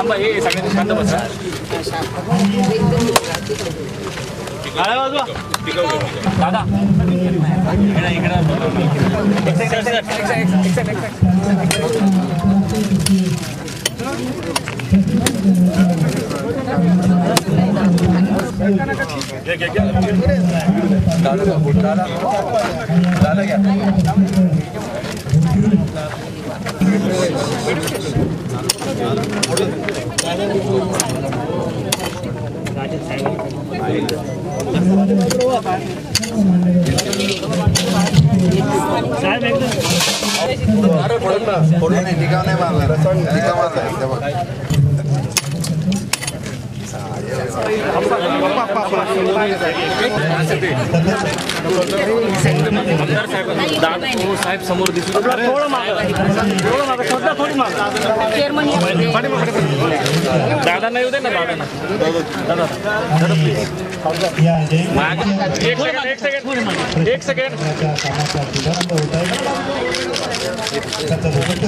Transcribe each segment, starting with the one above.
थांबा हे सगळ्यांनी शांत बसा. दादा इकडं इकडे एक सेकंड, एक सेकंड, एक सेकंड, साहेब एकदम. अरे पडत ना टिकाव नाही ठिकाण नाही मारला तेव्हा ठिकाण साहेब साहेब समोर थोडं दादा नाही येऊ ना दादा दादा दादा एक सेकंड एक सेकंड एक सेकंड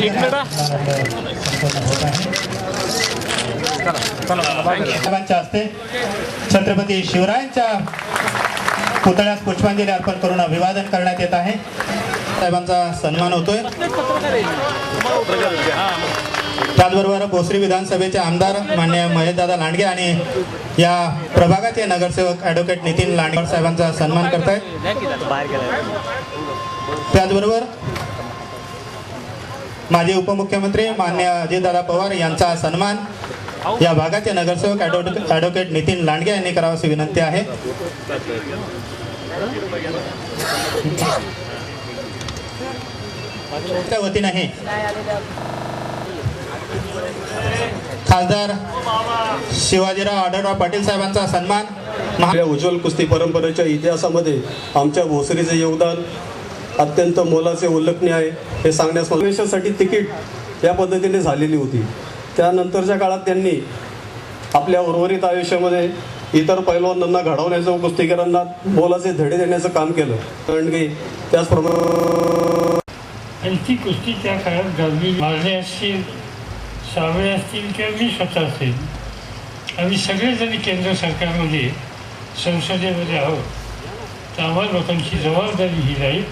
एक मिनिट. साहेबांच्या हस्ते छत्रपती शिवरायांच्या पुतळ्यास पुष्पांजली अर्पण करून अभिवादन करण्यात येत आहे. साहेबांचा सन्मान होतोय. त्याचबरोबर भोसरी विधानसभेचे आमदार मान्य महेशदादा लांडगे आणि या प्रभागाचे नगरसेवक ॲडव्होकेट नितीन लांडगे साहेबांचा सन्मान करतायत. त्याचबरोबर माजी उपमुख्यमंत्री मान्य अजितदादा पवार यांचा सन्मान या भागाचे नगरसेवक ॲडव्होकेट ॲडव्होकेट नितीन लांडगे यांनी करावाची विनंती आहे. वतीने खासदार शिवाजीराव आढळराव पाटील साहेबांचा सन्मान. आपल्या उज्ज्वल कुस्ती परंपरेच्या इतिहासामध्ये आमच्या भोसरीचे योगदान अत्यंत मोलाचे उल्लेखनीय आहे. हे सांगण्यास प्रवेशासाठी तिकीट या पद्धतीने झालेली होती. त्यानंतरच्या काळात त्यांनी आपल्या उर्वरित आयुष्यामध्ये इतर पैलवानांना घडवण्याचं व कुस्तीगीरांना धडे देण्याचं काम केलं. कारण की त्याचप्रमाणे आणि ती कुस्ती त्या काळात गाजली. मारणे असतील सावळे असतील किंवा मी स्वतः असेल आम्ही सगळेजण केंद्र सरकारमध्ये संसदेमध्ये आहोत. तर आम्हाला लोकांची जबाबदारी ही राहील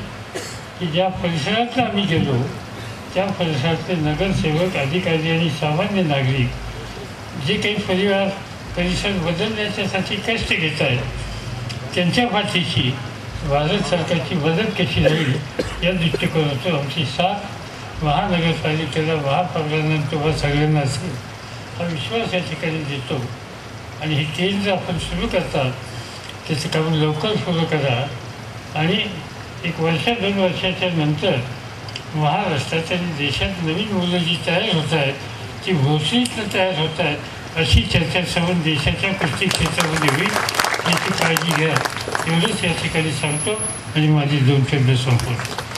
की ज्या परिसरातला आम्ही गेलो त्या परिसरातले नगरसेवक अधिकारी आणि सामान्य नागरिक जे काही परिवार परिसर बदलण्याच्यासाठी कष्ट घेत आहेत त्यांच्या पाठीशी भारत सरकारची मदत कशी जाईल या दृष्टिकोनातून आमची साथ महानगरपालिकेला महापौरांना किंवा सगळ्यांना असेल. हा विश्वास या ठिकाणी देतो. आणि हे केंद्र आपण सुरू करतात त्याचं काम लवकर सुरू करा. आणि एक वर्ष दोन वर्षाच्या नंतर महाराष्ट्रात आणि देशात नवीन मुलं जी तयार होत आहेत ती भोसरीतनं तयार होत आहेत अशी चर्चा सर्व देशाच्या कुस्ती क्षेत्रामध्ये होईल याची काळजी घ्या एवढंच या ठिकाणी सांगतो आणि माझी दोन शब्द संपवतो